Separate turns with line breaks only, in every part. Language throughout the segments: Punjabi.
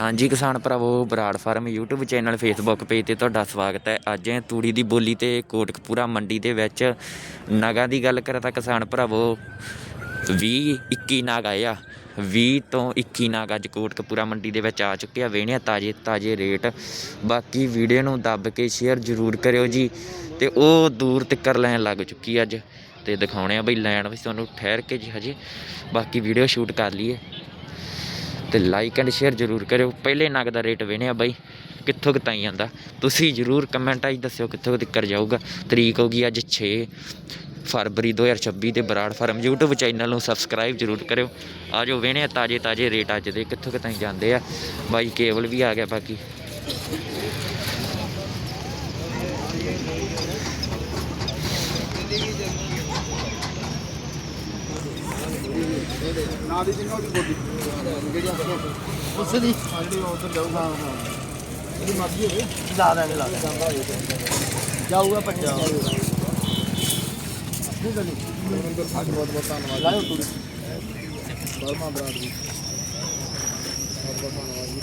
ਹਾਂਜੀ, ਕਿਸਾਨ ਭਰਾਵੋ, Brar farm YouTube channel, Facebook page ਤੇ ਤੁਹਾਡਾ ਸਵਾਗਤ ਹੈ। ਅੱਜ ਹੈ ਤੂੜੀ ਦੀ ਬੋਲੀ ਤੇ ਕੋਟਕਪੂਰਾ ਮੰਡੀ ਦੇ ਵਿੱਚ ਨਗਾਂ ਦੀ ਗੱਲ ਕਰਾਂ ਤਾਂ ਕਿਸਾਨ ਭਰਾਵੋ 20 21 ਨਾਗ ਆਏ ਆ। 20 ਤੋਂ 21 ਨਾਗ ਅੱਜ ਕੋਟਕਪੂਰਾ ਮੰਡੀ ਦੇ ਵਿੱਚ ਆ ਚੁੱਕੇ ਆ। ਵੇਣਿਆ ਤਾਜੇ ਤਾਜੇ ਰੇਟ। ਬਾਕੀ ਵੀਡੀਓ ਨੂੰ ਦੱਬ ਕੇ ਸ਼ੇਅਰ ਜ਼ਰੂਰ ਕਰਿਓ ਜੀ। ਤੇ ਉਹ ਦੂਰ ਤੱਕਰ ਲੈਣ ਲੱਗ ਚੁੱਕੀ ਅੱਜ। ਤੇ ਦਿਖਾਉਣੇ ਆ ਬਈ ਲੈਣ ਵੀ ਤੁਹਾਨੂੰ ਠਹਿਰ ਕੇ ਜੀ ਹਜੇ। ਬਾਕੀ ਵੀਡੀਓ ਸ਼ੂਟ ਕਰ ਲਈਏ। ਤੇ ਲਾਈਕ ਐਂਡ ਸ਼ੇਅਰ ਜ਼ਰੂਰ ਕਰਿਓ। ਪਹਿਲੇ ਨਗ ਦਾ ਰੇਟ ਵੇਣਿਆ ਬਾਈ, ਕਿੱਥੋਂ ਕੁ ਤਾਈਂ ਜਾਂਦਾ ਤੁਸੀਂ ਜ਼ਰੂਰ ਕਮੈਂਟਾਂ 'ਚ ਦੱਸਿਓ ਕਿੱਥੋਂ ਤੱਕ ਜਾਊਗਾ। ਤਰੀਕ ਹੋ ਗਈ ਅੱਜ 6 ਫਰਵਰੀ 2026 ਤੇ ਬਰਾੜ ਫਾਰਮ YouTube ਚੈਨਲ ਨੂੰ ਸਬਸਕ੍ਰਾਈਬ ਜ਼ਰੂਰ ਕਰਿਓ। ਆਜੋ ਵੇਣਿਆ ਤਾਜੇ ਤਾਜੇ ਰੇਟ ਅੱਜ ਦੇ, ਕਿੱਥੋਂ ਕੁ ਤਾਈਂ ਜਾਂਦੇ ਆ। ਬਾਈ ਕੇਵਲ ਵੀ ਆ ਗਿਆ ਬਾਕੀ।
ਨਾ ਦੀ ਜਿੰਨਾ ਦੀ ਬੋਲੀ। ਜਿਹੜੀ ਆਪਣੇ ਉਸ ਦੀ ਜਿਹੜੀ ਉਧਰ ਜਾਊਗਾ ਹਾਂ ਇਹਦੀ ਮਰਜ਼ੀ ਹੋਵੇ। ਲਾ ਦਾਂਗੇ ਲਾ ਦਾਂਗੇ ਜਾਊਗਾ ਪੰਜਾ ਠੀਕ ਹੈ ਜੀ ਮਨਿੰਦਰ ਸਾਹਿਬ ਬਹੁਤ ਬਹੁਤ ਧੰਨਵਾਦ। ਲਾਇਓ ਤੂੰ। ਬਰਮਾ ਬਰਾੜ ਜੀ। ਬਹੁਤ ਬਹੁਤ ਧੰਨਵਾਦ ਜੀ।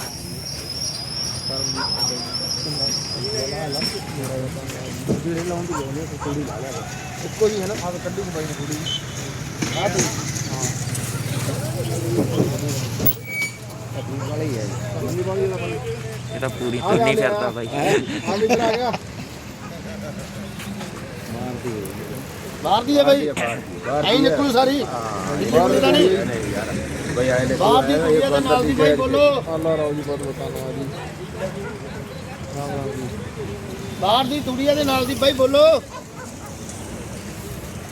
ਜਿਹੜੇ ਲਾਉਣ ਦੀ ਲੋੜ ਨਹੀਂ ਥੋੜੀ ਲਾ ਲਿਆ ਇੱਕੋ ਜੀ ਹੈ ਨਾ ਆਹ ਕੱਢੀ ਬਾਈ ਨੇ ਥੋੜੀ ਆਹ ਤੇ ਆਪਣੀ ਵਾਲੀ ਹੈ ਮੰਨੀ ਵਾਲੀ ਦਾ ਪਾਣੀ
ਇਹ ਤਾਂ ਪੂਰੀ ਤੁਰਨੀ ਫਿਰਦਾ ਬਾਈ।
ਹਾਂ ਇਧਰ ਆ ਗਿਆ ਬਾਹਰ ਦੀ ਹੈ ਬਈ। ਐਂ ਨਿਕਲੂ ਸਾਰੀ। ਬਾਹਰ ਦੀ ਨਹੀਂ
ਬਈ ਆਏ ਨੇ
ਬਾਹਰ ਦੀ ਕੁੜੀਆਂ ਦੇ ਨਾਲ ਦੀ ਬਈ ਬੋਲੋ।
ਅੱਲਾ ਰਾਓ ਜੀ ਬਹੁਤ ਬਹੁਤ ਧੰਨਵਾਦ ਜੀ ਰਾਮ ਰਾਮ ਜੀ।
ਬਾਹਰ ਦੀ ਤੁੜੀਆਂ ਦੇ ਨਾਲ ਦੀ ਬਈ ਬੋਲੋ।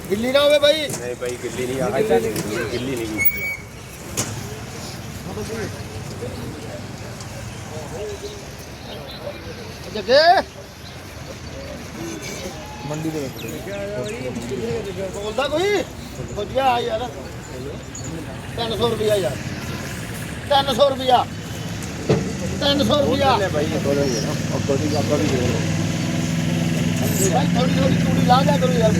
ਗਿੱਲੀ ਨਾ ਹੋਵੇ ਬਈ।
ਨਹੀਂ ਭਾਈ ਗਿੱਲੀ ਨਹੀਂ ਤਾਂ ਗਿੱਲੀ ਨਹੀਂ।
ਜੱਗੇ।
ਮੰਡੀ ਦੇ ਵਿੱਚ।
ਬੋਲਦਾ ਕੋਈ? ਵਧੀਆ ਆ ਯਾਰ। 300 ਰੁਪਿਆ ਯਾਰ। 300 ਰੁਪਿਆ 300 ਰੁਪਿਆ
ਲੈ ਭਾਈ ਥੋੜਾ ਹੀ ਨਾ ਦੇ
ਭਾਈ ਥੋੜੀ ਥੋੜੀ ਤੂੜੀ ਲਾ ਦਿਆ ਕਰੋ ਯਾਰ।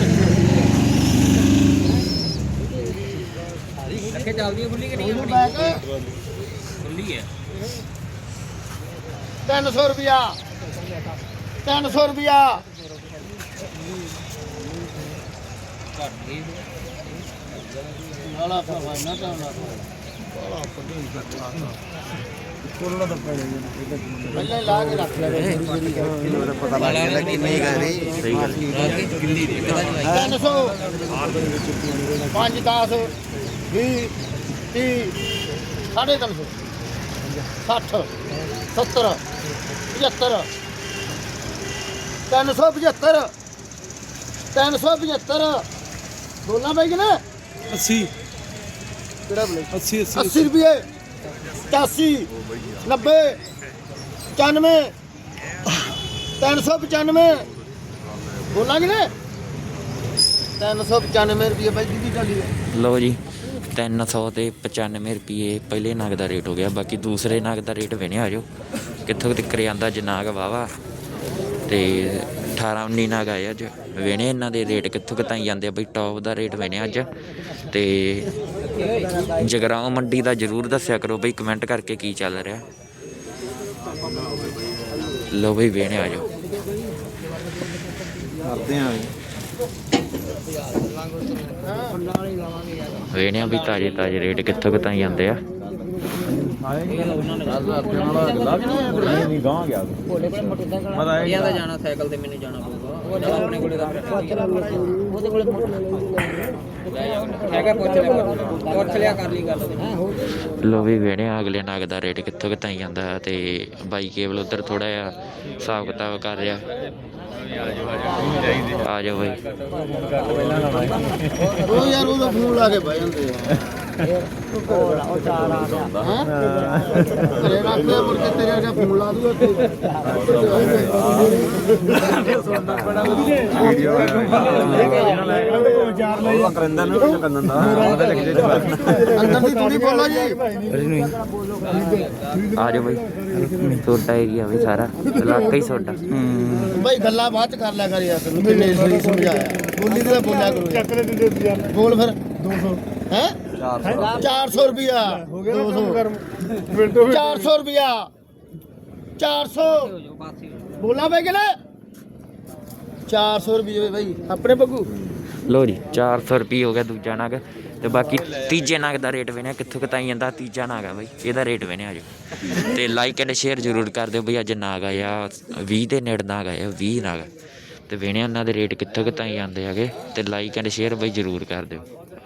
ਅੱਗੇ ਚੱਲਦੀ ਖੁੱਲੀ ਕਿ ਨਹੀਂ?
ਉਹਨੂੰ ਬੈਗ
ਖੁੱਲੀ ਹੈ
300 ਰੁਪਿਆ 300 ਰੁਪਿਆ
ਘੱਟ ਗਈ
ਨਾਲਾ ਫਰਮਾਈ ਨਾ। ਚਾਹਣਾ
ਕੋਲੋਂ ਤਾਂ ਪੈ ਜਾਂਦੇ
60 70 75 375 375 ਬੋਲਣਾ ਪਈ ਕਿ ਨਾ
80
ਕਿਹੜਾ ਬਲੇ
80
80 ਰੁਪਏ। 85 90 95 395 ਬੋਲਾਂਗੇ ਨਾ 395 ਰੁਪਏ ਬਾਈ ਦੀ ਚਾਲੀ ਹੈ
ਲਓ ਜੀ। 300 ਤੇ 95 ਰੁਪਏ ਪਹਿਲੇ ਨਗ ਦਾ ਰੇਟ ਹੋ ਗਿਆ ਬਾਕੀ ਦੂਸਰੇ ਨਗ ਦਾ ਰੇਟ ਵੇਣਿਆ ਆਜੋ ਕਿੱਥੋਂ ਤੱਕ ਆਂਦਾ ਜਨਾਗ ਵਾਵਾ ਤੇ 18 19 ਨਗ ਆਏ ਅੱਜ। ਵੇਣੇ ਇਹਨਾਂ ਦੇ ਰੇਟ ਕਿੱਥੋਂ ਕੁ ਤਾਈਂ ਜਾਂਦੇ ਆ ਬਈ ਟੌਪ ਦਾ ਰੇਟ ਵੇਣਿਆ ਅੱਜ। ਤੇ ਜਗਰਾਉਂ ਮੰਡੀ ਦਾ ਜਰੂਰ ਦੱਸਿਆ ਕਰੋ ਬਈ ਕਮੈਂਟ ਕਰਕੇ ਕੀ ਚੱਲ ਰਿਹਾ। ਲਓ ਬਈ ਵੇਣੇ ਆਜੋ
ਕਰਦੇ ਆਂ।
ਵੇਣਿਆ ਵੀ ਤਾਜੇ ਤਾਜੇ ਰੇਟ ਕਿੱਥੋਂ ਕੁ ਜਾਂਦੇ ਆ।
ਨਹੀਂ ਗਾਂ ਗਿਆ ਪਤਾ
ਜਾਣਾ ਸਾਈਕਲ ਤੇ ਮੈਨੂੰ ਜਾਣਾ ਪਊਗਾ ਆਪਣੇ ਕੋਲੇ ਦਾ ਉਹਦੇ ਕੋਲੇ ਹੈਗਾ ਪੁੱਛ ਲਿਆ ਪੁੱਛ ਲਿਆ ਕਰ ਲਈ ਗੱਲ
ਲੋ ਵੀ ਵੇਣਿਆ ਅਗਲੇ ਨਗ ਦਾ ਰੇਟ ਕਿੱਥੋਂ ਕੁ ਜਾਂਦਾ ਤੇ ਬਾਈ ਕੇਵਲ ਉਧਰ ਥੋੜਾ ਜਿਹਾ ਹਿਸਾਬ ਕਿਤਾਬ ਕਰ ਰਿਹਾ। ਆ ਜਾਓ ਬਾਈ
ਉਹ ਯਾਰ ਉਹਦਾ ਫੋਨ ਲਾ ਕੇ ਬਹਿ ਜਾਂਦੇ ਆ। ਉਹ ਚਾਰ ਆ ਗਿਆ। ਘਰੇ ਰੱਖ ਲਿਆ ਮੁੜ ਕੇ ਤੇਰੇ ਅੱਗੇ ਫੋਨ ਲਾ ਦੂਗਾ ਤੇ।
ਵੀਡੀਓ ਉਹ ਕਰਿੰਦਾ ਨੂੰ ਕੰਨਨ ਦਾ ਉਹਦੇ ਲਿਖ ਜੇ
ਅੰਦਰ ਦੀ ਤੂੜੀ ਬੋਲੋ ਜੀ।
ਆ ਜਾਓ ਬਾਈ। ਤੁਹਾਡਾ ਏਰੀਆ ਵੀ ਸਾਰਾ। ਇਲਾਕਾ ਹੀ ਤੁਹਾਡਾ।
ਬਈ ਗੱਲਾਂ ਬਾਅਦ ਚ ਕਰ ਲਿਆ ਕਰ ਯਾਰ ਤੈਨੂੰ। ਕਿੰਨੇ ਸਹੀ ਸਮਝਾਇਆ। ਬੋਲੀ ਤੇ ਤਾਂ ਬੋਲਿਆ ਕਰੋ ਚੱਕਰੇ ਦਿੰਦੇ ਬੋਲ ਫਿਰ। 200 ਹੈ? 400 400 ਰੁਪਿਆ 200 400 ਰੁਪਿਆ 400 ਬੋਲਾ ਬਈ ਕਿ ਨਾ 400 ਰੁਪਏ ਬਈ ਆਪਣੇ ਬੱਗੂ
ਲੋ ਜੀ 400 ਰੁਪਏ ਹੋ ਗਿਆ ਦੂਜਾ ਨਗ ਤੇ ਬਾਕੀ ਤੀਜੇ ਨਗ ਦਾ ਰੇਟ ਵੇਣਿਆ ਕਿੱਥੋਂ ਕਿਤਾਈ ਜਾਂਦਾ ਤੀਜਾ ਨਗ ਆ ਬਈ ਇਹਦਾ ਰੇਟ ਵੇਣਿਆ ਜੋ ਤੇ ਲਾਈਕ ਐਂਡ ਸ਼ੇਅਰ ਜ਼ਰੂਰ ਕਰ ਦਿਓ ਬਈ ਅੱਜ ਨਾਗ ਆਇਆ 20 ਦੇ ਨੇੜ ਨਾਗ ਆਇਆ 20 ਨਗ। ਤੇ ਵੇਣਿਆ ਉਹਨਾਂ ਦੇ ਰੇਟ ਕਿੱਥੋਂ ਕਿਤਾਈ ਜਾਂਦੇ ਹੈਗੇ ਤੇ ਲਾਈਕ ਐਂਡ ਸ਼ੇਅਰ ਬਈ ਜ਼ਰੂਰ ਕਰ ਦਿਓ।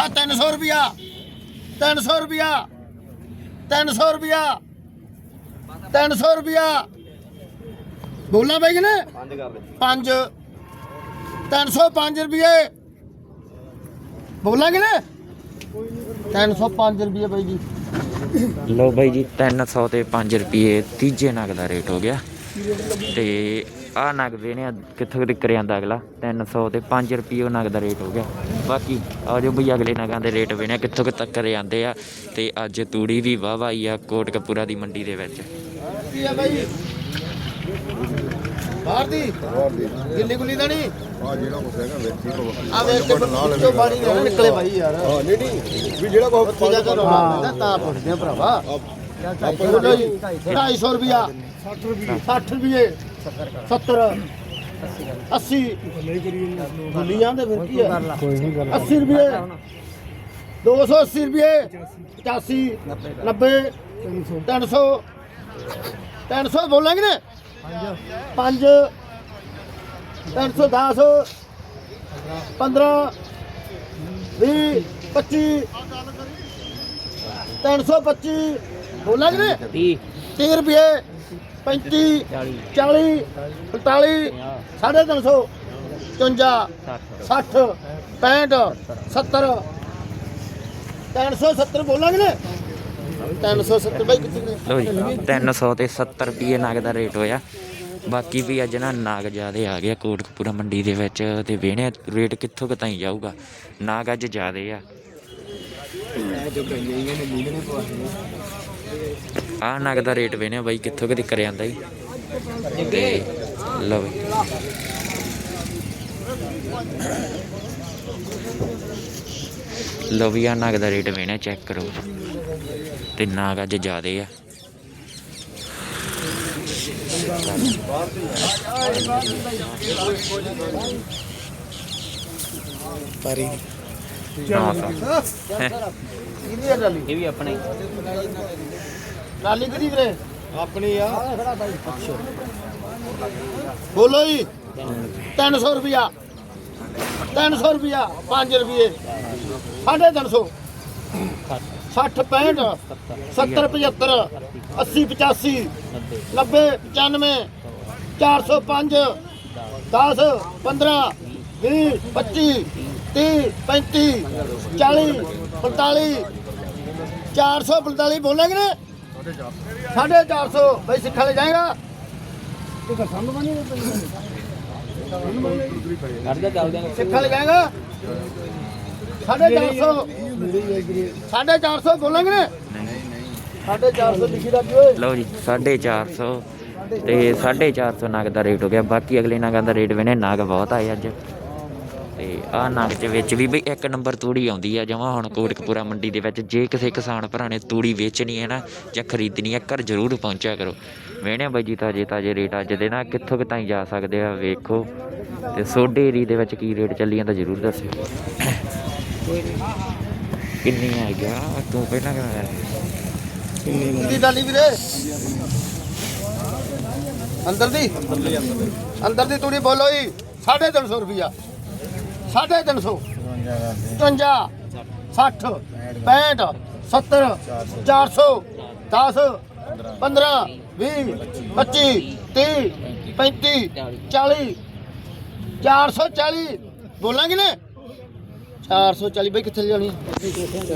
ਆ 300 ਰੁਪਿਆ 300 ਰੁਪਿਆ 300 ਰੁਪਿਆ 300 ਰੁਪਿਆ ਬੋਲਣਾ ਬਾਈ ਕਿ ਨਾ ਪੰਜ। 305 ਰੁਪਏ। ਬੋਲਾਂਗੇ ਨਾ 305 ਰੁਪਏ ਬਾਈ ਜੀ।
ਲੋ ਬਾਈ ਜੀ 300 ਤੇ 5 ਰੁਪਏ ਤੀਜੇ ਨਗ ਦਾ ਰੇਟ ਹੋ ਗਿਆ। ਤੇ ਆ ਨਗ ਵੇਣਿਆ ਕਿੱਥੋਂ ਤੱਕ ਜਾਂਦਾ ਅਗਲਾ? 300 ਤੇ 5 ਰੁਪਏ ਉਹ ਨਗ ਦਾ ਰੇਟ ਹੋ ਗਿਆ। ਬਾਕੀ ਆ ਜੋ ਬਈ ਅਗਲੇ ਨਗਾਂ ਦੇ ਰੇਟ ਵੇਣਿਆ ਕਿੱਥੋਂ ਕੁ ਤੱਕ ਜਾਂਦੇ ਆ ਤੇ ਅੱਜ ਤੂੜੀ ਵੀ ਵਾਹ ਆਈ ਆ ਕੋਟਕਪੂਰਾ ਦੀ ਮੰਡੀ ਦੇ ਵਿੱਚ।
ਕੀ ਆ ਬਾਈ? ਬਾਹਰ ਦੀ? ਗਿੱਲੀ ਗੁੱਲੀ ਦਾ ਨਹੀਂ?
ਆ ਜਿਹੜਾ ਕੁਛ ਹੈਗਾ ਵੇਖੀ ਕੋ
ਆ ਵੇਖ ਕੇ ਵਿੱਚੋਂ ਪਾਣੀ ਨਾ ਨਿਕਲੇ ਬਾਈ ਯਾਰ।
ਹਾਂ ਨਹੀਂ ਨਹੀਂ ਵੀ ਜਿਹੜਾ ਕੋ
ਉੱਥੇ ਜਾ ਕੇ ਰੋਣਾ ਤਾਂ ਪੁੱਛਦੇ ਆ ਭਰਾਵਾ। ਜੀ 250 ਰੁਪਿਆ 60 ਰੁਪਏ 60 ਰੁਪਏ 70 80 ਗੁੱਲੀ ਜਾਂਦੇ ਫਿਰ ਕੀ ਆ। 80 ਰੁਪਏ। 280 ਰੁਪਏ। 85 90 300 300 ਬੋਲਾਂਗੇ ਨਾ? 5 310 15 20 25 325 ਬੋਲਾਂਗੇ ਨਾ?
30
30 ਰੁਪਏ। 35 40 45 350 55 60 65 70 370 ਬੋਲਾਂਗੇ ਨਾ? 370 ਬਾਈ ਕਿੱਥੇ
ਲੋ ਜੀ 300 ਤੇ 70 ਰੁਪਏ ਨਗ ਦਾ ਰੇਟ ਹੋਇਆ। ਬਾਕੀ ਵੀ ਅੱਜ ਨਾ ਨਾਗ ਜਿਆਦੇ ਆ ਗਿਆ ਕੋਟਕਪੂਰਾ ਮੰਡੀ ਦੇ ਵਿੱਚ, ਤੇ ਵੇਣੇ ਰੇਟ ਕਿੱਥੋਂ ਕਿਤਾਈ ਜਾਊਗਾ। ਨਾਗ ਅੱਜ ਜਿਆਦੇ ਆ। ਆ ਨਗ ਦਾ ਰੇਟ ਵੇਣੇ ਬਾਈ ਕਿੱਥੋਂ ਕਿਤੇ ਕਰ ਜਾਂਦਾ ਜੀ। ਤੇ ਲਓ ਬਈ। ਲਓ ਵੀ ਆ ਨਗ ਦਾ ਰੇਟ ਵੇਣੇ ਚੈੱਕ ਕਰੋ। ਤੇ ਨਾਗ ਅੱਜ ਜਿਆਦੇ ਆ।
ਪਾਰੀ
ਨਾ ਤਾਂ
ਇਹ ਵੀ ਆਪਣਾ ਹੀ।
ਟਰਾਲੀ ਕਿਹਦੀ ਵੀਰੇ?
ਆਪਣੀ ਆ।
ਬੋਲੋ ਜੀ। 300 ਰੁਪਿਆ 300 ਰੁਪਿਆ 5 ਰੁਪਏ। 350 60 65 70 75 80 85 90 95 405 10 15 20 25 30 35 40 45 445 ਬੋਲਾਂਗੇ ਨਾ ਸਾਢੇ 400 ਬਈ ਸਿੱਖਾ ਲੈ ਜਾਏਗਾ।
ਕੱਢ ਜਾ ਚੱਲਦੇ ਆਂ
ਸਿੱਖਾ ਲੈ ਜਾਏਗਾ। ਸਾਢੇ 400 ਸਾਢੇ 400 ਬੋਲਾਂਗੇ ਨਾ। ਸਾਢੇ 400 ਲਿਖੀ ਦਾ ਓਏ।
ਲਓ ਜੀ 450 ਤੇ 450 ਨਗ ਦਾ ਰੇਟ ਹੋ ਗਿਆ। ਬਾਕੀ ਅਗਲੇ ਨਗਾਂ ਦਾ ਰੇਟ ਵੇਨੇ ਨਗ ਬਹੁਤ ਆਏ ਅੱਜ। ਤੇ ਆਹ ਨਗ ਦੇ ਵਿੱਚ ਵੀ ਬਈ ਇੱਕ ਨੰਬਰ ਤੂੜੀ ਆਉਂਦੀ ਆ ਜਮਾ ਹੁਣ ਕੋਟਕਪੂਰਾ ਮੰਡੀ ਦੇ ਵਿੱਚ। ਜੇ ਕਿਸੇ ਕਿਸਾਨ ਭਰਾ ਨੇ ਤੂੜੀ ਵੇਚਣੀ ਹੈ ਨਾ ਜਾਂ ਖਰੀਦਣੀ ਹੈ, ਘਰ ਜ਼ਰੂਰ ਪਹੁੰਚਿਆ ਕਰੋ। ਵੇਣੇ ਬਾਈ ਜੀ ਤਾਜੇ ਤਾਜੇ ਰੇਟ ਅੱਜ ਦੇ ਨਾ, ਕਿੱਥੋਂ ਕਿ ਕਿਤਾਈ ਜਾ ਸਕਦੇ ਆ ਵੇਖੋ। ਤੇ ਸੋਡੇ ਏਰੀ ਦੇ ਵਿੱਚ ਕੀ ਰੇਟ ਚੱਲੀ ਜਾਂਦਾ ਜ਼ਰੂਰ ਦੱਸਿਓ। ਕਿੰਨੀ ਆ ਗਿਆ? ਤੂੰ ਪਹਿਲਾਂ ਕਰਾਇਆ
ਕਿੰਨੀ ਡਾਲੀ ਵੀਰੇ। ਅੰਦਰ ਦੀ? ਅੰਦਰ ਦੀ ਤੂੜੀ ਬੋਲੋ ਜੀ 350 ਰੁਪਿਆ 350 55 60 65 70 400 10 15 20 25 30 35 40 440 ਬੋਲਾਂਗੇ ਨੇ? 440 ਬਈ ਕਿੱਥੇ ਜਾਣੀ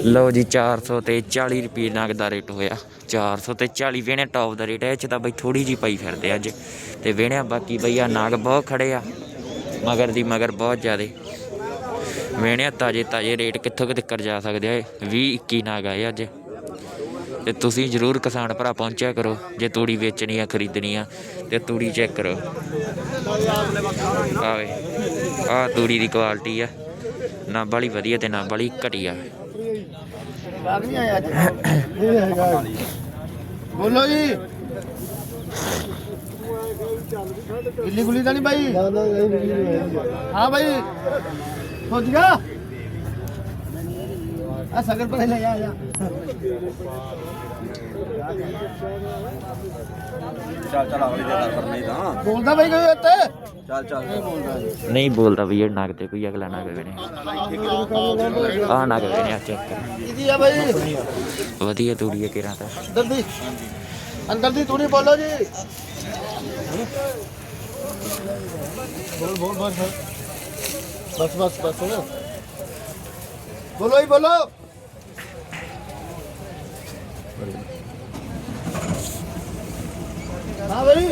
ਲਓ ਜੀ 400 ਤੇ 40 ਰੁਪਏ ਨਗ ਦਾ ਰੇਟ ਹੋਇਆ। 400 ਤੇ 40 ਵੇਣੇ ਟੌਪ ਦਾ ਰੇਟ ਹੈ। ਇਹ ਚ ਤਾਂ ਬਈ ਥੋੜੀ ਜੀ ਪਈ ਫਿਰਦੇ ਅੱਜ। ਤੇ ਵੇਣਿਆ ਬਾਕੀ ਬਈ ਆ ਨਗ ਬਹੁਤ ਖੜੇ ਆ। ਮਗਰ ਦੀ ਮਗਰ ਬਹੁਤ ਜ਼ਿਆਦੇ। ਵੇਣਿਆ ਤਾਜੇ ਤਾਜੇ ਰੇਟ ਕਿੱਥੋਂ ਕਿ ਤੱਕ ਜਾ ਸਕਦੇ ਆ 20 21 ਨਾ ਗਏ ਅੱਜ। ਤੇ ਤੁਸੀਂ ਜਰੂਰ ਕਿਸਾਨ ਭਰਾ ਪਹੁੰਚਿਆ ਕਰੋ, ਜੇ ਤੂੜੀ ਵੇਚਣੀ ਆ, ਖਰੀਦਣੀ ਆ, ਤੇ ਤੂੜੀ ਚੈੱਕ ਕਰੋ। ਆਵੇ ਆ ਤੂੜੀ ਦੀ ਕੁਆਲਿਟੀ ਆ। ਨਾ ਬਾਲੀ ਵਧੀਆ ਤੇ ਨਾ ਬਾਲੀ ਘਟੀਆ।
ਬੋਲੋ ਜੀ। ਗਿੱਲੀ ਗੁੱਲੀ ਤਾਂ ਨਹੀਂ ਬਾਈ? ਨਾ ਨਾ ਹਾਂ ਬਾਈ। ਸੋਚ ਗਿਆ? ਆ ਸਗਰ ਪਰ ਲੈ ਆ ਜਾ।
ਚੱਲ ਚੱਲ ਅਗਲੀ ਦੇ ਕਰ ਨਹੀਂ ਤਾਂ।
ਬੋਲਦਾ ਬਾਈ ਕੋਈ ਉੱਤੇ
ਚੱਲ ਚੱਲ।
ਨਹੀਂ ਬੋਲਦਾ ਵੀ ਇਹ ਨਗ ਤੇ ਕੋਈ ਅਗਲਾ ਨਗ ਵੇਣੇ ਆ ਨਗ ਆ ਚੈੱਕ ਕਰ।
ਕਿਹਦੀ ਆ ਬਾਈ?
ਵਧੀਆ ਤੂੜੀ ਹੈ ਕਿਰਾਂ ਤਾਂ।
ਅੰਦਰ ਦੀ। ਅੰਦਰ ਦੀ ਤੂੜੀ ਬੋਲੋ ਜੀ। ਬੋਲ ਬੋਲ ਬਸ ਬਸ। ਬਸ ਬਸ ਸੁਣੋ ਬੋਲੋ ਹੀ ਬੋਲੋ। ਹਾਂ ਬਈ।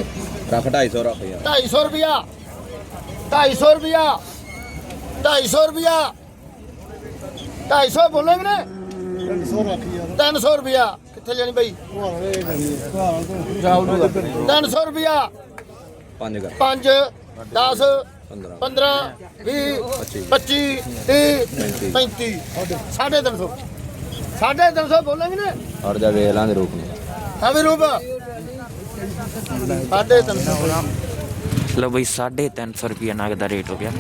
ਰੱਖ 250 ਰੱਖ ਯਾਰ।
250 ਰੁਪਿਆ 250 ਰੁਪਿਆ 250 ਰੁਪਿਆ 250 ਬੋਲੋਗੇ ਨੇ 300 ਰੱਖ ਯਾਰ। 300 ਰੁਪਿਆ ਕਿੱਥੇ ਜਾਣੀ ਬਈ? ਜਾਉ 300 ਰੁਪਿਆ
ਪੰਜ ਕਰ।
5 10
15
15 20 25 30 35 ਸਾਢੇ 300 ਸਾਢੇ 300 ਬੋਲੋਗੇ ਨੇ?
ਹਟ ਜਾ ਵੇਖ ਲਾਂਗੇ ਰੂਪ ਨੂੰ।
ਹਾਂ ਵੀ ਰੂਪ। ਸਾਢੇ 300
ਲਓ ਬਈ 350 ਰੁਪਏ ਨਗ ਦਾ ਰੇਟ ਹੋ ਗਿਆ।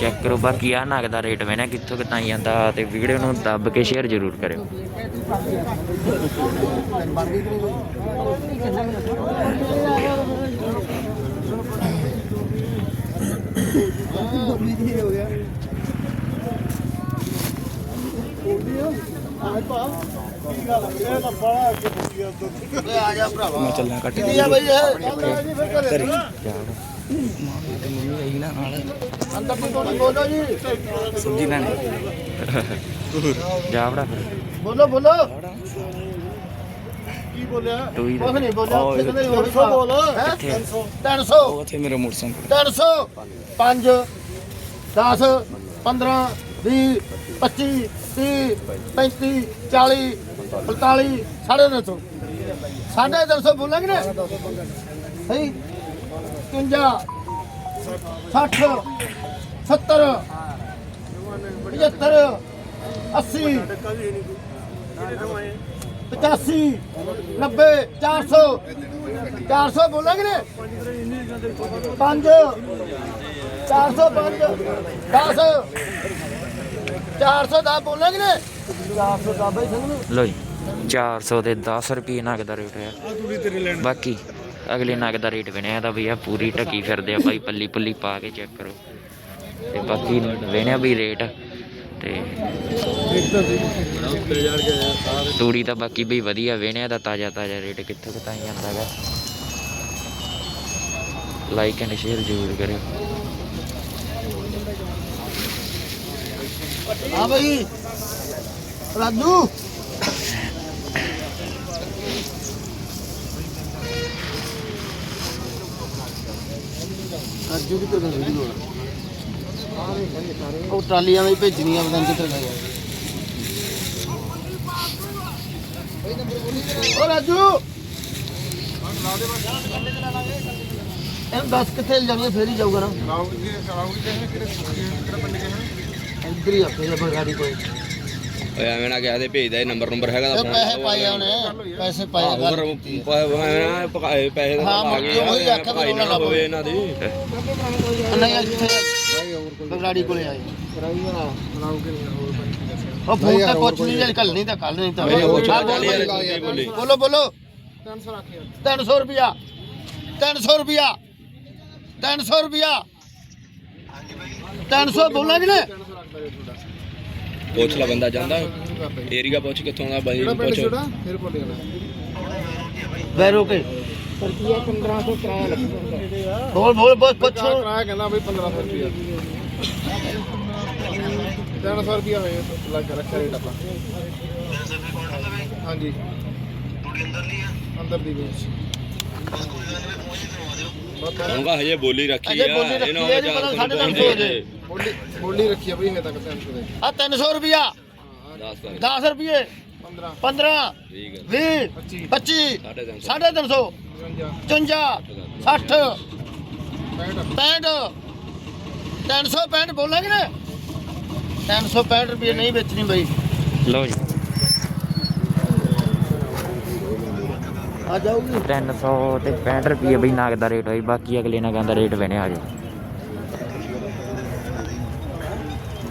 ਚੈੱਕ ਕਰੋ ਬਾਕੀ ਆ ਨਗ ਦਾ ਰੇਟ ਵੇਣਾ ਕਿੱਥੋਂ ਕਿਤਾਂ ਜਾਂਦਾ ਤੇ ਵੀਡੀਓ ਨੂੰ ਦੱਬ ਕੇ ਸ਼ੇਅਰ ਜ਼ਰੂਰ ਕਰਿਓ।
ਓਏ ਆ ਜਾ ਭਰਾਵਾ ਮੈਂ ਚੱਲਾਂ ਕੱਟ ਕਿੰਨੀ ਆ ਬਈ ਇਹ ਅੰਦਰ ਤੋਂ ਕੋਈ ਬੋਲੋ ਜੀ
ਜਾ ਵੜਾ ਫਿਰ
ਬੋਲੋ ਬੋਲੋ ਕੀ ਬੋਲਿਆ
ਤੂੰ ਹੀ
ਕੁਛ ਨਹੀਂ ਬੋਲਿਆ ਨਹੀਂ ਹੋਰ ਬੋਲ
ਕਿੱਥੇ?
300
ਉੱਥੇ ਮੇਰਾ ਮੋਟਰਸਾਈਕਲ
300 5 10 15 20 25 30 35 40 45 ਸਾਢੇ 300 ਸਾਢੇ 300 ਬੋਲਾਂਗੇ ਨਾ ਸਹੀ? 53 60 70 75 80 85 90 400 400 ਬੋਲਾਂਗੇ ਨੇ 5 405 10 400 ਦਾ ਬੋਲਾਂਗੇ ਨੇ 400 ਦਾ ਬਈ ਸੰਗਨੂੰ
ਲਓ ਜੀ 400 ਦੇ 10 ਰੁਪਏ ਨਗ ਦਾ ਰੇਟ ਹੋਇਆ। ਬਾਕੀ ਅਗਲੇ ਨਗ ਦਾ ਰੇਟ ਬਣਿਆ ਤਾਂ ਵੀ ਆ ਪੂਰੀ ਢਕੀ ਫਿਰਦੇ ਆ ਭਾਈ ਪੱਲੀ ਪੁੱਲੀ ਪਾ ਕੇ ਚੈੱਕ ਕਰੋ। ਤੇ ਬਾਕੀ ਵੇਣਿਆ ਵੀ ਰੇਟ। ਤੇ ਤੂੜੀ ਤਾਂ ਬਾਕੀ ਵੀ ਵਧੀਆ ਵੇਣਿਆ ਦਾ ਤਾਜ਼ਾ ਤਾਜ਼ਾ ਰੇਟ ਕਿੱਥੋਂ ਕਿਤਾਂ ਜਾਂਦਾਗਾ ਲਾਈਕ ਐਂਡ ਸ਼ੇਅਰ ਜ਼ਰੂਰ ਕਰਿਓ।
ਹਾਂ ਬਈ ਰਾਜੂ ਰਾਜੂ ਕਿੱਧਰ ਗਿਆ ਵੀਡੀਓ ਉਹ ਟਰਾਲੀਆਂ ਵਿੱਚ ਭੇਜਣੀਆਂ ਪਤਾ ਨਹੀਂ ਕਿੱਧਰ ਗਿਆ ਓ ਰਾਜੂ ਇਹ ਦੱਸ ਕਿੱਥੇ ਜਾਣੀ ਫੇਰ ਹੀ ਜਾਊਗਾ ਨਾ ਇੱਧਰ ਹੀ ਆਪੇ ਜਬਰ ਗਾੜੀ ਕੋਈ।
ਓਏ ਐਵੇਂ ਨਾ ਕਿਹਾ ਤੇ ਭੇਜਦਾ ਇਹ ਨੰਬਰ ਨੰਬਰ ਹੈਗਾ
ਇਹ ਪੈਸੇ ਪਾਏ ਉਹਨੇ ਪੈਸੇ ਪਾਏ ਆ ਗੱਲ ਕੀਤੀ। ਹੈ।
ਪਕਾਏ ਪੈਸੇ
ਹਾਂ,
ਤਾਂ ਆ ਗਏ
ਮੈਂ ਉਹੀ ਆਖਿਆ ਵੀ
ਪਕਾਈ ਨਾ ਪਵੇ ਇਹਨਾਂ ਦੀ।
ਨਹੀਂ ਇੱਥੇ ਬਗਲਾੜੀ ਕੋਲੇ ਆਏ। ਉਹ ਫੋਨ ਤੇ ਪੁੱਛ ਨਹੀਂ ਜੇ ਕੱਲ ਨਹੀਂ। ਤਾਂ ਕੱਲ ਨਹੀਂ ਤਾਂ। ਹਾਂ, ਬੋਲੋ।
ਬੋਲੀ।
ਬੋਲੋ ਬੋਲੋ। 300 ਰੁਪਿਆ 300 ਰੁਪਿਆ 300 ਰੁਪਿਆ 300 ਬੋਲਾਂਗੇ ਨੇ
ਪੁੱਛ ਲਾ ਬੰਦਾ ਜਾਂਦਾ ਏਰੀਆ ਪੁੱਛ ਕਿੱਥੋਂ ਦਾ ਬਾਈ ਨੂੰ ਪੁੱਛ।
ਵੈਰੋ ਕੇ। ਰੁਪਿਆ 1500 ਕਿਰਾਇਆ ਲੱਗਦਾ ਬੋਲ ਬੋਲ ਬੋਲ ਪੁੱਛੋ।
ਕਿਰਾਇਆ ਕਹਿੰਦਾ ਬਈ 1500 ਰੁਪਏ
300 ਰੁਪਿਆ ਹੋਏ ਲੱਗ ਰੱਖਿਆ ਰੇਟ ਆਪਾਂ। ਹਾਂਜੀ। ਅੰਦਰ ਦੀ ਵਿੱਚ
ਕਹੂੰਗਾ ਹਜੇ ਬੋਲੀ ਰੱਖੀ
ਅਜੇ
ਆ
ਬੋਲੀ ਰੱਖੀ
ਇਹਨਾਂ
ਆ ਜੀ, ਪਤਾ ਸਾਢੇ ਤਿੰਨ ਸੌ ਹੋ ਜੇ।
ਬੋਲੀ ਬੋਲੀ ਰੱਖੀ ਆ ਬਈ ਇਹਨੇ ਤੱਕ 300 ਦੇ।
ਆ 300 ਰੁਪਿਆ
10 ਕਰ
10 ਰੁਪਏ
15
15
ਠੀਕ ਹੈ
20 25
ਸਾਢੇ ਤਿੰਨ ਸੌ।
350 55 60 65 365 ਬੋਲਾਂਗੇ ਨਾ? 365 ਰੁਪਏ ਨਹੀਂ ਵੇਚਣੀ ਬਈ।
ਲਓ ਜੀ।
ਆ ਜਾਊਗੀ।
300 ਤੇ 65 ਰੁਪਏ ਬਈ ਨਾਗ ਦਾ ਰੇਟ ਹੋਈ ਬਾਕੀ ਅਗਲੇ ਨਾਗਾਂ ਦਾ ਰੇਟ ਬਣਿਆ ਆ ਜੀ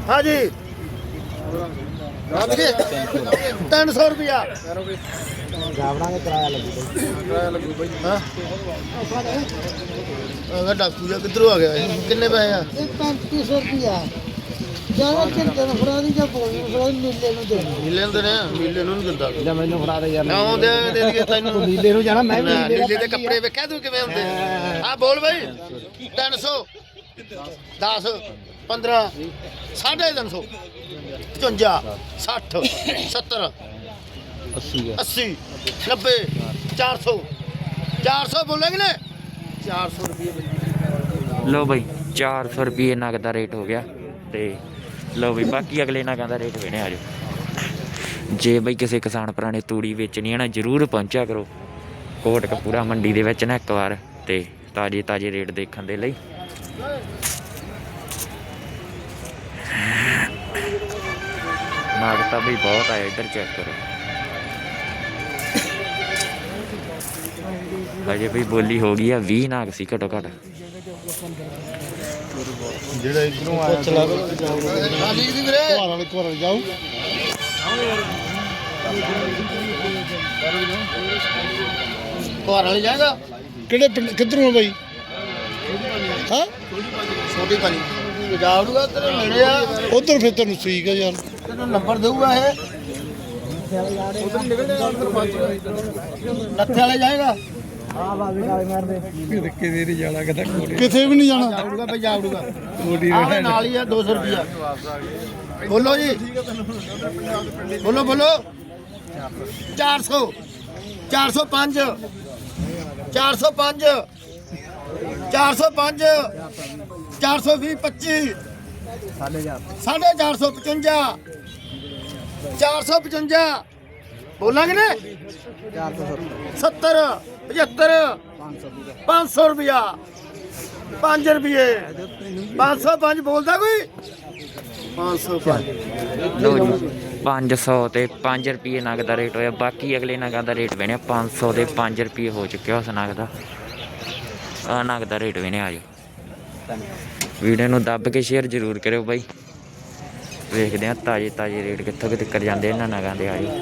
ਹਾਂਜੀ। ਰੱਖ ਕੇ 300 ਰੁਪਿਆ
ਕਿਰਾਇਆ ਲੱਗੂ ਬਈ।
ਹਾਂ। ਆ ਡਾਕੂ ਜਿਹਾ ਕਿੱਧਰੋਂ ਆ ਗਿਆ ਇਹ? ਕਿੰਨੇ ਪੈਸੇ ਆ?
ਇਹ 3500 ਰੁਪਿਆ ਜ਼ਿਆਦਾ ਚਿਰ ਤਨ ਫੜਾ ਦੀ ਜਾਂ ਬੋਲ ਨੂੰ ਫੜਾ ਨੀਲੇ ਨੂੰ ਦੇ
ਨੀਲੇ ਨੂੰ ਦੇਣੇ ਆ? ਨੀਲੇ ਨੂੰ ਨਹੀਂ ਦਿੰਦਾ।
ਜਾਂ ਮੈਨੂੰ ਫੜਾ ਦੇ ਯਾਰ।
ਨਾ ਦੇ ਦੇ ਦਈਏ ਤੈਨੂੰ
ਨੀਲੇ ਨੂੰ ਜਾਣਾ ਮੈਂ ਵੀ ਨੀਲੇ
ਦੇ ਕੱਪੜੇ ਵੇਖਿਆ ਤੂੰ ਕਿਵੇਂ ਹੁੰਦੇ? ਹਾਂ। ਬੋਲ ਬਈ। 300 10 15 350 55 60 70
80
80 90 400 400 ਬੋਲੇਗੇ ਨੇ 400 ਰੁਪਏ
ਲਓ ਬਈ 400 ਰੁਪਏ ਨਗ ਦਾ ਰੇਟ ਹੋ ਗਿਆ ਤੇ ਲਓ ਬਈ ਬਾਕੀ ਅਗਲੇ ਨਗਾਂ ਦਾ ਰੇਟ ਵੇਣੇ ਆਜੋ ਜੇ ਬਈ ਕਿਸੇ ਕਿਸਾਨ ਭਰਾ ਨੇ ਤੂੜੀ ਵੇਚਣੀ ਹੈ ਨਾ ਜਰੂਰ ਪਹੁੰਚਿਆ ਕਰੋ। ਕੋਟ ਕਪੂਰਾ ਮੰਡੀ ਦੇ ਵਿੱਚ ਨਾ ਇੱਕ ਵਾਰ ਤੇ ਤਾਜੇ ਤਾਜੇ ਰੇਟ ਦੇਖਣ ਦੇ ਲਈ। ਨਾਗ ਤਾਂ ਬਈ ਬਹੁਤ ਆਇਆ ਇੱਧਰ ਚੈੱਕ ਕਰੋ। ਅਜੇ ਬਈ ਬੋਲੀ ਹੋ ਗਈ ਆ 20 ਨਾਗ ਸੀ ਘਟੋ ਘਟ।
ਜਿਹੜਾ ਇਧਰੋਂ ਆਇਆ ਚਲਾ
ਖਾਲੀ ਦੀ ਵੀਰੇ।
ਘਰ ਵਾਲੇ ਘਰ ਵਾਲੇ ਜਾਊ
ਘਰ ਵਾਲੇ ਜਾਏਗਾ?
ਕਿਹੜੇ ਪਿੰਡ ਕਿੱਧਰੋਂ ਆ ਬਾਈ? ਹਾਂ?
ਛੋਟੀ ਪਾਣੀ ਪੰਜਾਬ ਨੂੰ ਤੇਰੇ ਨੇੜੇ ਆ।
ਉਧਰ ਫਿਰ ਤੈਨੂੰ ਠੀਕ ਆ ਯਾਰ।
ਤੈਨੂੰ ਨੰਬਰ ਦੇਊਗਾ ਇਹ। ਨੱਥੇ ਵਾਲੇ ਜਾਏਗਾ।
ਕਿਤੇ ਵੀ ਨਹੀਂ ਜਾਣਾ। ਕਿਤੇ ਕਿਤੇ ਵੀ ਨਹੀਂ ਜਾਣਾ
ਜਾਊਗਾ ਭਈ ਜਾਊਗਾ ਆਹ ਨਾਲ ਹੀ ਆ 200 ਰੁਪਿਆ ਬੋਲੋ ਜੀ। ਬੋਲੋ ਬੋਲੋ। 400 405 405 405 420 25 ਸਾਢੇ 455 455 ਬੋਲਾਂਗੇ ਨੇ? 70 75 500 ਰੁਪਿਆ 5 ਰੁਪਏ 505 ਬੋਲਦਾ ਕੋਈ? 505
ਲਓ ਜੀ 500 ਤੇ 5 ਰੁਪਏ ਨਗ ਦਾ ਰੇਟ ਹੋਇਆ। ਬਾਕੀ ਅਗਲੇ ਨਗਾਂ ਦਾ ਰੇਟ ਬਣਿਆ 500 ਦੇ 5 ਰੁਪਏ ਹੋ ਚੁੱਕਿਆ ਉਸ ਨਗ ਦਾ। ਆ ਨਗ ਦਾ ਰੇਟ ਬਣਿਆ ਆਜੋ। ਵੀਡੀਓ ਨੂੰ ਦੱਬ ਕੇ ਸ਼ੇਅਰ ਜ਼ਰੂਰ ਕਰਿਓ ਬਾਈ। ਵੇਖਦੇ ਆ ਤਾਜੇ ਤਾਜੇ ਰੇਟ ਕਿੱਥੋਂ ਕਿਤੇ ਕਰ ਜਾਂਦੇ ਇਹਨਾਂ ਨਗਾਂ ਦੇ ਆਜੋ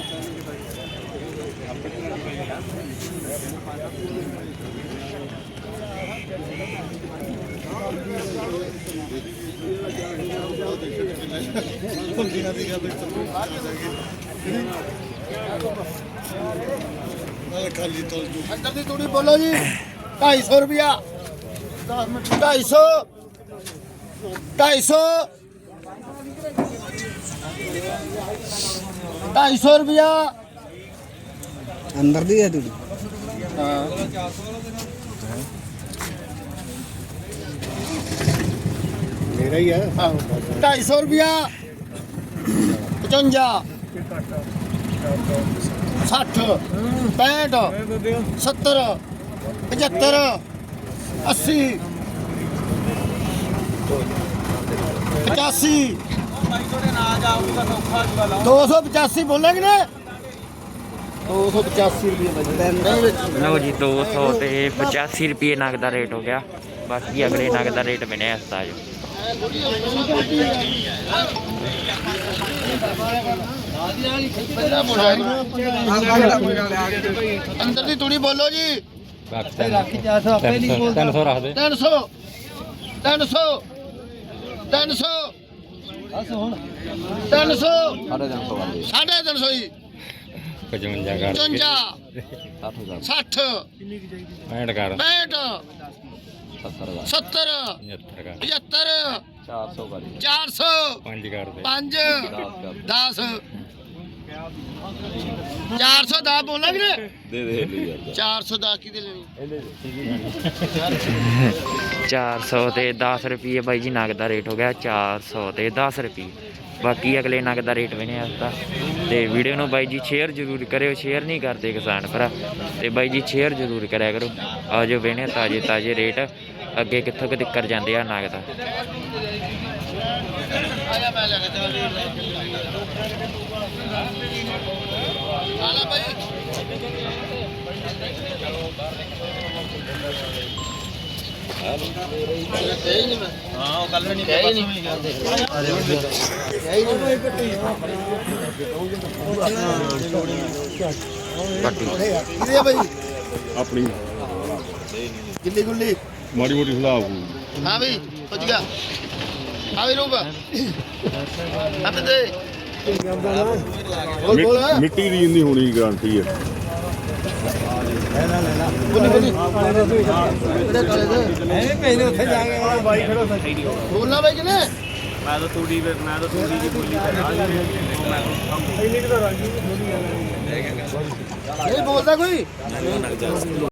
ਅੰਦਰ ਦੀ ਤੂੜੀ ਬੋਲੋ ਜੀ। 250 ਰੁਪਿਆ 250 250 250 ਰੁਪਿਆ
ਅੰਦਰ ਦੀ ਹੈ ਤੂੰ।
ਮੇਰਾ ਹੀ ਆ।
250 ਰੁਪਿਆ 55 60 65 70 75 80 ਪਚਾਸੀ। ਦੋ ਸੌ ਪਚਾਸੀ ਬੋਲਾਂਗੇ ਨਾ। 285 ਰੁਪਏ
ਲਓ ਜੀ 200 ਤੇ 85 ਰੁਪਏ ਨਗ ਦਾ ਰੇਟ ਹੋ ਗਿਆ। ਬਾਕੀ ਅਗਲੇ ਨਗ ਦਾ ਰੇਟ ਬਣਿਆ ਇਸ ਦਾ ਆਜੋ
ਅੰਦਰ ਦੀ ਤੂੜੀ ਬੋਲੋ ਜੀ।
300
ਰੱਖ ਦੇ।
300 300 300 300 350 ਜੀ।
55 ਕਰ
55 60
65 ਕਰ।
65
70 75 ਕਰ।
75
400 ਕਰ
400
5 ਕਰ
5 10 10 410 ਬੋਲਣਾ ਵੀਰੇ?
ਦੇ ਦੇ ਲਈ ਯਾਰ
410 ਕਿਤੇ ਲੈਣੀ?
400 ਤੇ 10 ਰੁਪਏ ਬਾਈ ਜੀ ਨਗ ਦਾ ਰੇਟ ਹੋ ਗਿਆ 400 ਤੇ 10 ਰੁਪਏ ਬਾਕੀ ਅਗਲੇ ਨਗ ਦਾ ਰੇਟ ਵੀ ਨੇ ਆਸਤਾ ਤੇ ਵੀਡੀਓ ਨੂੰ ਬਾਈ ਜੀ ਸ਼ੇਅਰ ਜ਼ਰੂਰ ਕਰਿਓ ਸ਼ੇਅਰ ਨਹੀਂ ਕਰਦੇ ਕਿਸਾਨ ਭਰਾ। ਤੇ ਬਾਈ ਜੀ ਸ਼ੇਅਰ ਜ਼ਰੂਰ ਕਰਿਆ ਕਰੋ। ਆ ਆਜੋ ਵੇਣੇ ਤਾਜੇ ਤਾਜੇ ਰੇਟ। ਅੱਗੇ ਕਿੱਥੋਂ ਕਿ ਦਿੱਕਰ ਜਾਂਦੇ ਆ ਨਗ ਦਾ
ਹਾਂ ਉਹ ਕੱਲ ਨਹੀਂ ਤੇਜ ਨਹੀਂ
ਪੱਟੀ
ਭਾਈ
ਆਪਣੀ
ਕਿੰਨੀ ਗੁੱਲੀ
ਮਾੜੀ ਮੋਟੀ ਸਲਾਹ
ਹਾਂ ਬਈ, ਪੁੱਜ ਗਿਆ। ਹਾਂ ਵੀ ਰੂਪ। ਆਪੇ ਦੇ।
ਮਿ- ਮਿੱਟੀ ਦੀ ਇੰਨੀ ਹੋਣੀ ਗਾਰੰਟੀ ਹੈ।
ਬੋਲਣਾ ਬਾਈ ਕਿਨੇ ਮੈਂ ਤਾਂ ਤੂੜੀ ਮੈਂ ਤਾਂ ਤੂੜੀ ਦੀ ਬੋਲੀ ਨਹੀਂ ਬੋਲਦਾ ਕੋਈ?